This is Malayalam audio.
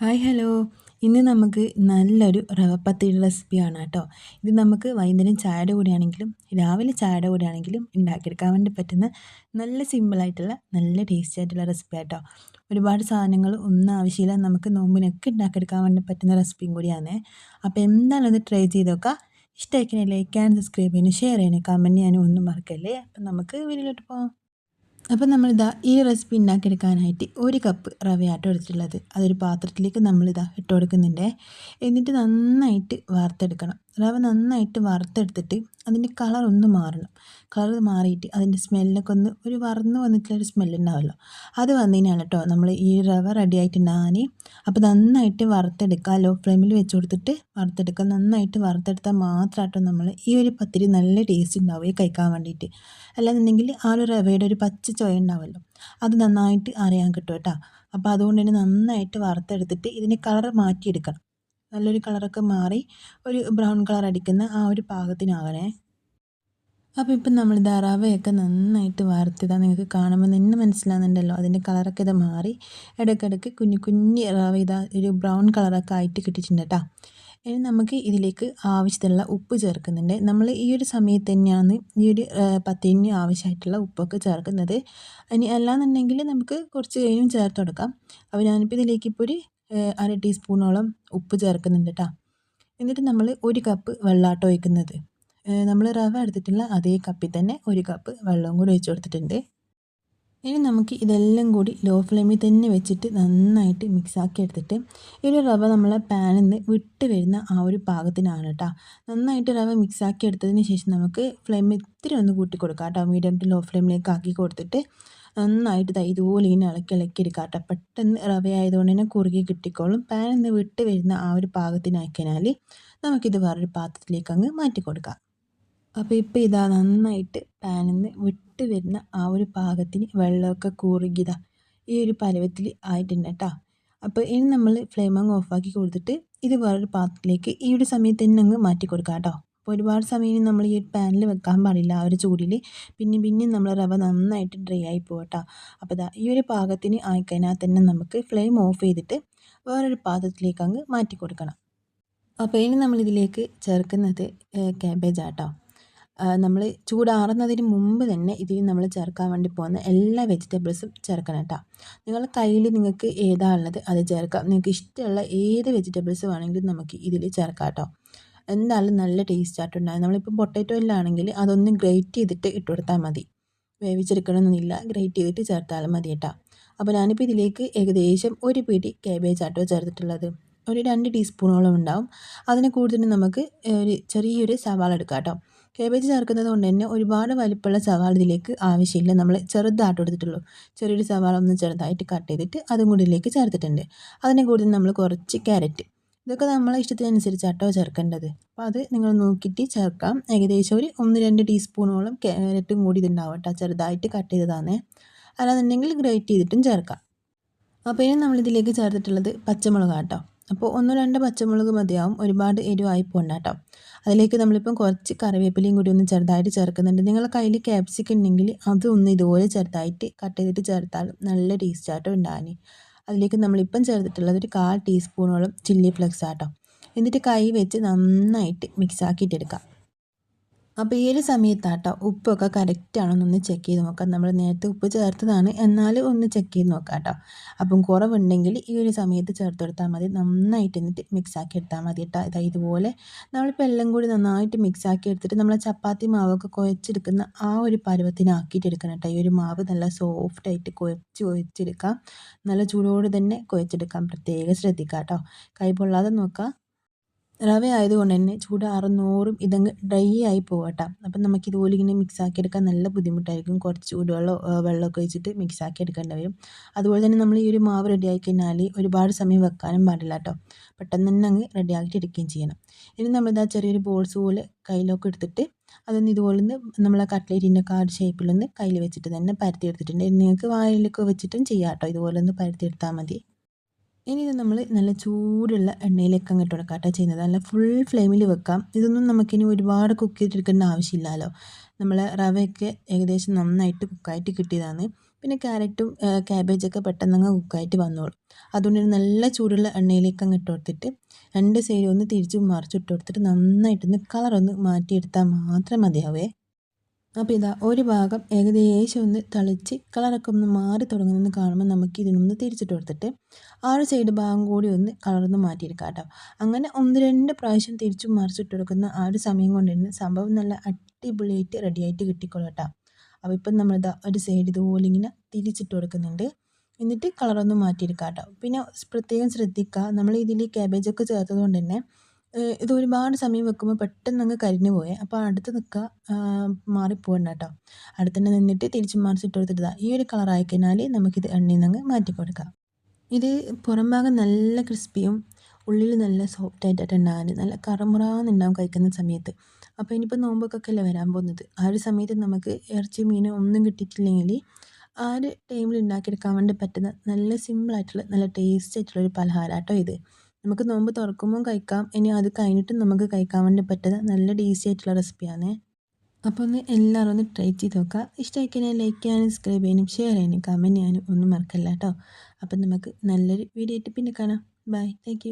Hi hello. ഇന്ന് നമുക്ക് നല്ലൊരു റവപ്പത്തിയുടെ റെസിപ്പിയാണ് കേട്ടോ. ഇത് നമുക്ക് വൈകുന്നേരം ചായയുടെ കൂടെയാണെങ്കിലും രാവിലെ ചായയുടെ കൂടെയാണെങ്കിലും ഉണ്ടാക്കിയെടുക്കാൻ വേണ്ടി പറ്റുന്ന നല്ല സിമ്പിളായിട്ടുള്ള നല്ല ടേസ്റ്റി ആയിട്ടുള്ള റെസിപ്പി ആട്ടോ ഒരുപാട് സാധനങ്ങൾ ഒന്നും ആവശ്യമില്ല. നമുക്ക് നോമ്പിനൊക്കെ ഉണ്ടാക്കിയെടുക്കാൻ വേണ്ടി പറ്റുന്ന റെസിപ്പിയും കൂടിയാണ്. അപ്പോൾ എന്തായാലും ട്രൈ ചെയ്ത് നോക്കാം ഇഷ്ടമായിക്കണേ ലൈക്ക് ആൻഡ് സബ്സ്ക്രൈബ് ചെയ്യാനും ഷെയർ ചെയ്യാനും കമന്റ് ചെയ്യാനും ഒന്നും മറക്കല്ലേ? അപ്പം നമുക്ക് വീഡിയോയിലോട്ട് പോകാം അപ്പോൾ നമ്മളിതാ ഈ റെസിപ്പി ഉണ്ടാക്കിയെടുക്കാനായിട്ട് ഒരു കപ്പ് റവയാട്ടോ എടുത്തിട്ടുള്ളത്. അതൊരു പാത്രത്തിലേക്ക് നമ്മളിതാ ഇട്ട് കൊടുക്കുന്നുണ്ട് എന്നിട്ട് നന്നായിട്ട് വാർത്തെടുക്കണം റവ നന്നായിട്ട് വറുത്തെടുത്തിട്ട് അതിന്റെ കളർ മാറണം. കളർ മാറിയിട്ട് അതിന്റെ സ്മെല്ലൊക്കെ ഒന്ന് ഒരു വറന്ന് വന്നിട്ടുള്ളൊരു സ്മെല്ലുണ്ടാവുമല്ലോ അത് വന്നതിനാണ് കേട്ടോ നമ്മൾ ഈ റവ റെഡി അപ്പോൾ നന്നായിട്ട് വറുത്തെടുക്കുക ലോ ഫ്ലെയിമിൽ വെച്ച് കൊടുത്തിട്ട് വറുത്തെടുക്കുക നന്നായിട്ട് വറുത്തെടുത്താൽ മാത്രമാട്ടോ നമ്മൾ ഈ ഒരു പത്തിരി നല്ല ടേസ്റ്റ് ഉണ്ടാവും ഈ കഴിക്കാൻ വേണ്ടിയിട്ട് അല്ലാന്നുണ്ടെങ്കിൽ ആ ഒരു റവയുടെ ഒരു പച്ച ചോയ ഉണ്ടാവുമല്ലോ അത് നന്നായിട്ട് അറിയാൻ കിട്ടും കേട്ടോ അപ്പോൾ അതുകൊണ്ട് തന്നെ നന്നായിട്ട് വറുത്തെടുത്തിട്ട് ഇതിന്റെ കളർ മാറ്റിയെടുക്കണം. നല്ലൊരു കളറൊക്കെ മാറി ഒരു ബ്രൗൺ കളർ അടിക്കുന്ന ആ ഒരു പാകത്തിനാകണേ അപ്പോൾ ഇപ്പം നമ്മൾ ഇതാ റവയൊക്കെ നന്നായിട്ട് വറുത്തിതാ നിങ്ങൾക്ക് കാണുമ്പോൾ തന്നെ മനസ്സിലാകുന്നുണ്ടല്ലോ അതിന്റെ കളറൊക്കെ ഇത് മാറി. ഇടയ്ക്കിടയ്ക്ക് കുഞ്ഞു കുഞ്ഞ് റവ ഇതാ ഒരു ബ്രൗൺ കളറൊക്കെ ആയിട്ട് കിട്ടിയിട്ടുണ്ട് കേട്ടോ. ഇനി നമുക്ക് ഇതിലേക്ക് ആവശ്യത്തിനുള്ള ഉപ്പ് ചേർക്കുന്നുണ്ട്. നമ്മൾ ഈ ഒരു സമയത്ത് തന്നെയാണ് ഈ ഒരു പത്തിന് ആവശ്യമായിട്ടുള്ള ഉപ്പൊക്കെ ചേർക്കുന്നത്. ഇനി അല്ലാന്നുണ്ടെങ്കിൽ നമുക്ക് കുറച്ച് കഴിഞ്ഞും ചേർത്ത് കൊടുക്കാം. അപ്പോൾ ഞാനിപ്പോൾ ഇതിലേക്ക് ഇപ്പോൾ ഒരു അര ടീസ്പൂണോളം ഉപ്പ് ചേർക്കുന്നുണ്ട് കേട്ടോ എന്നിട്ട് നമ്മൾ ഒരു കപ്പ് വെള്ളാട്ടോ ഒഴിക്കുന്നത്. നമ്മൾ റവ എടുത്തിട്ടുള്ള അതേ കപ്പിൽ തന്നെ ഒരു കപ്പ് വെള്ളവും കൂടി ഒഴിച്ചു കൊടുത്തിട്ടുണ്ട്. ഇനി നമുക്ക് ഇതെല്ലാം കൂടി ലോ ഫ്ലെയിമിൽ തന്നെ വെച്ചിട്ട് നന്നായിട്ട് മിക്സാക്കി എടുത്തിട്ട് ഈ ഒരു റവ നമ്മളെ പാനിൽ നിന്ന് വിട്ട് വരുന്ന ആ ഒരു പാകത്തിനാണ് കേട്ടോ നന്നായിട്ട് റവ മിക്സാക്കി എടുത്തതിന് ശേഷം നമുക്ക് ഫ്ലെയിം ഇത്തിരി ഒന്ന് കൂട്ടി കൊടുക്കാം കേട്ടോ മീഡിയം ടു ലോ ഫ്ലെയിമിലേക്ക് ആക്കി കൊടുത്തിട്ട് നന്നായിട്ട് ദാ ഇതുപോലെ ഇങ്ങനെ ഇളക്കി ഇളക്കി എടുക്കാം പെട്ടെന്ന് റവ ആയതുകൊണ്ട് തന്നെ കുറുകി കിട്ടിക്കോളും. പാൻ ഒന്ന് വിട്ട് വരുന്ന ആ ഒരു പാകത്തിനാക്കിയാൽ നമുക്കിത് വേറൊരു പാത്രത്തിലേക്ക് അങ്ങ് മാറ്റി കൊടുക്കാം. അപ്പോൾ ഇപ്പോൾ ഇതാ നന്നായിട്ട് പാനിൽ നിന്ന് വിട്ട് വരുന്ന ആ ഒരു പാകത്തിന് വെള്ളമൊക്കെ കുറുകിതാ ഈ ഒരു പരുവത്തിൽ ആയിട്ടുണ്ട് കേട്ടോ. അപ്പോൾ ഇനി നമ്മൾ ഫ്ലെയിം അങ്ങ് ഓഫാക്കി കൊടുത്തിട്ട് ഇത് വേറൊരു പാത്രത്തിലേക്ക് ഈ ഒരു സമയത്ത് തന്നെ അങ്ങ് മാറ്റി കൊടുക്കാം കേട്ടോ. അപ്പോൾ ഒരുപാട് സമയം നമ്മൾ ഈ പാനിൽ വെക്കാൻ പാടില്ല ആ ഒരു ചൂടിൽ. പിന്നെ പിന്നെയും നമ്മൾ റവ നന്നായിട്ട് ഡ്രൈ ആയി പോകട്ടോ അപ്പോൾ ഇതാ ഈ ഒരു പാകത്തിന് ആയിക്കഴിഞ്ഞാൽ തന്നെ നമുക്ക് ഫ്ലെയിം ഓഫ് ചെയ്തിട്ട് വേറൊരു പാത്രത്തിലേക്ക് അങ്ങ് മാറ്റി കൊടുക്കണം. അപ്പോൾ ഇനി നമ്മളിതിലേക്ക് ചേർക്കുന്നത് ക്യാബേജ് ആട്ടോ നമ്മൾ ചൂടാറുന്നതിന് മുമ്പ് തന്നെ ഇതിൽ നമ്മൾ ചേർക്കാൻ വേണ്ടി പോകുന്ന എല്ലാ വെജിറ്റബിൾസും ചേർക്കണം കേട്ടോ. നിങ്ങൾ കയ്യിൽ നിങ്ങൾക്ക് ഏതാ ഉള്ളത് അത് ചേർക്കാം. നിങ്ങൾക്ക് ഇഷ്ടമുള്ള ഏത് വെജിറ്റബിൾസ് വേണമെങ്കിലും നമുക്ക് ഇതിൽ ചേർക്കാം കേട്ടോ. എന്തായാലും നല്ല ടേസ്റ്റ് നമ്മളിപ്പോൾ പൊട്ടാറ്റോ ഇല്ലാണെങ്കിൽ അതൊന്ന് ഗ്രേറ്റ് ചെയ്തിട്ട് ഇട്ട് കൊടുത്താൽ മതി. വേവിച്ചെടുക്കണമെന്നില്ല ഗ്രേറ്റ് ചെയ്തിട്ട് ചേർത്താലും മതി കേട്ടോ അപ്പോൾ ഞാനിപ്പോൾ ഇതിലേക്ക് ഏകദേശം ഒരു പിടി കാബേജ് ആട്ടോ ചേർത്തിട്ടുള്ളത്. ഒരു രണ്ട് ടീസ്പൂണോളം ഉണ്ടാവും. അതിന് കൂടുതലും നമുക്ക് ഒരു ചെറിയൊരു സവാള എടുക്കാം കേട്ടോ കേബേജ് ചേർക്കുന്നത് കൊണ്ട് തന്നെ ഒരുപാട് വലിപ്പമുള്ള സവാള ഇതിലേക്ക് ആവശ്യമില്ല. നമ്മൾ ചെറുതായിട്ട് എടുത്തിട്ടുള്ളൂ. ചെറിയൊരു സവാള ഒന്ന് ചെറുതായിട്ട് കട്ട് ചെയ്തിട്ട് അതും കൂടി ഇതിലേക്ക് ചേർത്തിട്ടുണ്ട്. അതിന് കൂടുതൽ നമ്മൾ കുറച്ച് ക്യാരറ്റ് ഇതൊക്കെ നമ്മളെ ഇഷ്ടത്തിനനുസരിച്ചാട്ടോ ചേർക്കേണ്ടത്. അപ്പോൾ അത് നിങ്ങൾ നോക്കിയിട്ട് ചേർക്കാം. ഏകദേശം ഒരു ഒന്ന് രണ്ട് ടീസ്പൂണോളം കാരറ്റും കൂടി ഇതുണ്ടാവും കേട്ടോ ചെറുതായിട്ട് കട്ട് ചെയ്തതാണ്. അല്ലാന്നുണ്ടെങ്കിൽ ഗ്രേറ്റ് ചെയ്തിട്ടും ചേർക്കാം. അപ്പോൾ ഇനി നമ്മളിതിലേക്ക് ചേർത്തിട്ടുള്ളത് പച്ചമുളക് കേട്ടോ അപ്പോൾ ഒന്നോ രണ്ടോ പച്ചമുളക് മതിയാവും. ഒരുപാട് എരിവായി പോകണ്ട കേട്ടോ അതിലേക്ക് നമ്മളിപ്പം കുറച്ച് കറിവേപ്പിലയും കൂടി ഒന്ന് ചെറുതായിട്ട് ചേർക്കുന്നുണ്ട്. നിങ്ങളുടെ കയ്യിൽ ക്യാപ്സിക്കം ഉണ്ടെങ്കിൽ അതൊന്ന് ഇതുപോലെ ചെറുതായിട്ട് കട്ട് ചെയ്തിട്ട് ചേർത്താൽ നല്ല ടേസ്റ്റ് ടേസ്റ്റായിട്ടും ഉണ്ടാകാൻ അതിലേക്ക് നമ്മളിപ്പം ചേർത്തിട്ടുള്ളത് ഒരു കാൽ ടീസ്പൂണോളം ചില്ലി ഫ്ലെക്സ് ആട്ടോ. എന്നിട്ട് കൈ വെച്ച് നന്നായിട്ട് മിക്സ് ആക്കിയിട്ടെടുക്കാം. അപ്പോൾ ഈ ഒരു സമയത്താട്ടോ ഉപ്പൊക്കെ കറക്റ്റ് ആണെന്നൊന്ന് ചെക്ക് ചെയ്ത് നോക്കാം. നമ്മൾ നേരത്തെ ഉപ്പ് ചേർത്തതാണ്. എന്നാൽ ഒന്ന് ചെക്ക് ചെയ്ത് നോക്കാം കേട്ടോ അപ്പം കുറവുണ്ടെങ്കിൽ ഈ ഒരു സമയത്ത് ചേർത്ത് കൊടുത്താൽ മതി. നന്നായിട്ട് എന്നിട്ട് മിക്സ് ആക്കി എടുത്താൽ മതി കേട്ടോ ഇതാ ഇതുപോലെ നമ്മളിപ്പോൾ എല്ലാം കൂടി നന്നായിട്ട് മിക്സ് ആക്കി എടുത്തിട്ട് നമ്മൾ ചപ്പാത്തി മാവൊക്കെ കുഴച്ചെടുക്കുന്ന ആ ഒരു പരുവത്തിനാക്കിയിട്ട് എടുക്കണം കേട്ടോ ഈ ഒരു മാവ് നല്ല സോഫ്റ്റായിട്ട് കുഴച്ച് കുഴച്ചെടുക്കാം. നല്ല ചൂടോട് തന്നെ കുഴച്ചെടുക്കാം. പ്രത്യേകം ശ്രദ്ധിക്കാം കേട്ടോ കൈ പൊള്ളാതെ നോക്കാം. റവ ആയതുകൊണ്ട് തന്നെ ചൂടാറുന്നോറും ഇതങ്ങ് ഡ്രൈ ആയി പോകട്ടെ അപ്പം നമുക്ക് ഇതുപോലെ ഇങ്ങനെ മിക്സ് ആക്കി എടുക്കാൻ നല്ല ബുദ്ധിമുട്ടായിരിക്കും. കുറച്ച് ചൂടുവെള്ളം വെള്ളമൊക്കെ ഒഴിച്ചിട്ട് മിക്സ് ആക്കി എടുക്കേണ്ടി വരും. അതുപോലെ തന്നെ നമ്മൾ ഈ ഒരു മാവ് റെഡി ആയി കഴിഞ്ഞാൽ ഒരുപാട് സമയം വെക്കാനും പാടില്ല കേട്ടോ പെട്ടെന്ന് തന്നെ അങ്ങ് റെഡി ആക്കിയിട്ട് എടുക്കുകയും ചെയ്യണം. ഇനി നമ്മളിതാ ചെറിയൊരു ബോൾസ് പോലെ കയ്യിലൊക്കെ എടുത്തിട്ട് അതൊന്ന് ഇതുപോലെ ഒന്ന് നമ്മളെ കട്ട്ലേറ്റിന്റെ കാർഡ് ഷേപ്പിലൊന്ന് കയ്യിൽ വെച്ചിട്ട് തന്നെ പരത്തി എടുത്തിട്ടുണ്ട്. നിങ്ങൾക്ക് വായിലൊക്കെ വെച്ചിട്ടും ചെയ്യാം കേട്ടോ ഇതുപോലെ ഒന്ന് പരത്തി എടുത്താൽ മതി. ഇനി ഇത് നമ്മൾ നല്ല ചൂടുള്ള എണ്ണയിലേക്ക് അങ്ങോട്ട് കൊടുക്കാട്ടോ ചെയ്യുന്നത്. നല്ല ഫുൾ ഫ്ലെയിമിൽ വെക്കാം. ഇതൊന്നും നമുക്കിനി ഒരുപാട് കുക്ക് ചെയ്തെടുക്കേണ്ട ആവശ്യമില്ലല്ലോ. നമ്മൾ റവയൊക്കെ ഏകദേശം നന്നായിട്ട് കുക്കായിട്ട് കിട്ടിയതാണ്. പിന്നെ ക്യാരറ്റും ക്യാബേജൊക്കെ പെട്ടെന്ന് അങ്ങ് കുക്കായിട്ട് വന്നോളും. അതുകൊണ്ട് നല്ല ചൂടുള്ള എണ്ണയിലേക്ക് അങ്ങ് ഇട്ട് കൊടുത്തിട്ട് രണ്ട് സൈഡും ഒന്ന് തിരിച്ചും മറിച്ചിട്ട് കൊടുത്തിട്ട് നന്നായിട്ടൊന്ന് കളറൊന്ന് മാറ്റിയെടുത്താൽ മാത്രം മതിയാവേ. അപ്പോൾ ഇതാ ഒരു ഭാഗം ഏകദേശം ഒന്ന് തളിച്ച് കളറൊക്കെ ഒന്ന് മാറി തുടങ്ങുന്നതെന്ന് കാണുമ്പോൾ നമുക്ക് ഇതിനൊന്ന് തിരിച്ചിട്ട് കൊടുത്തിട്ട് ആ ഒരു സൈഡ് ഭാഗം കൂടി ഒന്ന് കളർന്ന് മാറ്റിയെടുക്കാം കേട്ടോ. അങ്ങനെ ഒന്ന് രണ്ട് പ്രാവശ്യം തിരിച്ചും മറിച്ചിട്ട് കൊടുക്കുന്ന ആ ഒരു സമയം കൊണ്ട് തന്നെ സംഭവം നല്ല അടിപൊളിയായിട്ട് റെഡിയായിട്ട് കിട്ടിക്കോളൂ കേട്ടോ. അപ്പോൾ ഇപ്പം നമ്മളിതാ ഒരു സൈഡ് ഇതുപോലെ ഇങ്ങനെ തിരിച്ചിട്ട് കൊടുക്കുന്നുണ്ട്. എന്നിട്ട് കളറൊന്ന് മാറ്റിയെടുക്കാം കേട്ടോ. പിന്നെ പ്രത്യേകം ശ്രദ്ധിക്കുക നമ്മൾ ഇതിൽ ക്യാബേജൊക്കെ ചേർത്തത് കൊണ്ട് തന്നെ ഇത് ഒരുപാട് സമയം വെക്കുമ്പോൾ പെട്ടെന്ന് അങ്ങ് കരിഞ്ഞു പോയേ. അപ്പോൾ അടുത്ത് നിൽക്കുക മാറിപ്പോകണ്ട കേട്ടോ അടുത്ത് തന്നെ നിന്നിട്ട് തിരിച്ച് മറിച്ചിട്ട് കൊടുത്തിട്ട് ഈ ഒരു കളറായി കഴിഞ്ഞാൽ നമുക്കിത് എണ്ണയിൽ നിന്ന് മാറ്റി കൊടുക്കാം. ഇത് പുറം ഭാഗം നല്ല ക്രിസ്പിയും ഉള്ളിൽ നല്ല സോഫ്റ്റ് ആയിട്ട് എണ്ണാൽ നല്ല കറമുറാന്നുണ്ടാവും കഴിക്കുന്ന സമയത്ത്. അപ്പോൾ ഇനിയിപ്പോൾ നോമ്പൊക്കെ അല്ലേ വരാൻ പോകുന്നത്. ആ ഒരു സമയത്ത് നമുക്ക് ഇറച്ചി മീൻ ഒന്നും കിട്ടിയിട്ടില്ലെങ്കിൽ ആ ഒരു ടൈമിൽ ഉണ്ടാക്കിയെടുക്കാൻ വേണ്ടി പറ്റുന്ന നല്ല സിമ്പിളായിട്ടുള്ള നല്ല ടേസ്റ്റ് ആയിട്ടുള്ള ഒരു പലഹാരം കേട്ടോ ഇത്. നമുക്ക് നോമ്പ് തുറക്കുമ്പോൾ കഴിക്കാം. ഇനി അത് കഴിഞ്ഞിട്ട് നമുക്ക് കഴിക്കാൻ വേണ്ടി പറ്റുന്ന നല്ല ഡീസി ആയിട്ടുള്ള റെസിപ്പിയാണ് അപ്പോൾ ഒന്ന് എല്ലാവരും ഒന്ന് ട്രൈ ചെയ്ത് നോക്കുക. ഇഷ്ടമായി കഴിഞ്ഞാൽ ലൈക്ക് ചെയ്യാനും സബ്സ്ക്രൈബ് ചെയ്യാനും ഷെയർ ചെയ്യാനും കമന്റ് ചെയ്യാനും ഒന്നും മറക്കല്ല കേട്ടോ. അപ്പം നമുക്ക് നല്ലൊരു വീഡിയോ ആയിട്ട് പിന്നെ കാണാം. Bye thank